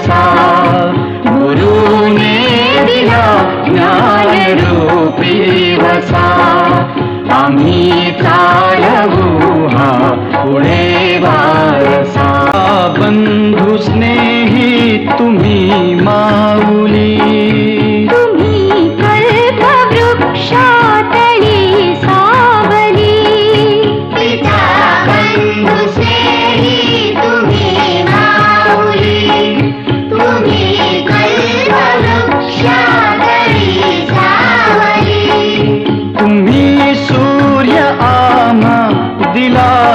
कसा गुरुने दिला ज्ञान रूपी वसा। आम्ही चालवू हा पुणे वारसा। बंद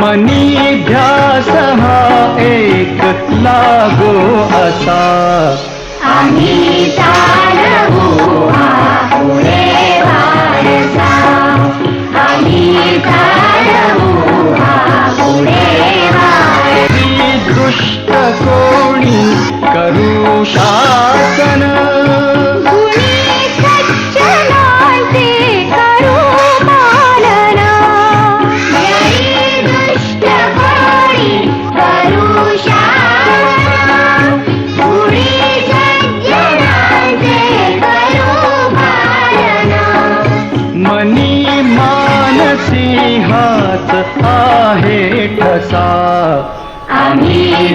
मनी ध्यास हा एक लागो असा. विश्वास आहे ठसा. आम्ही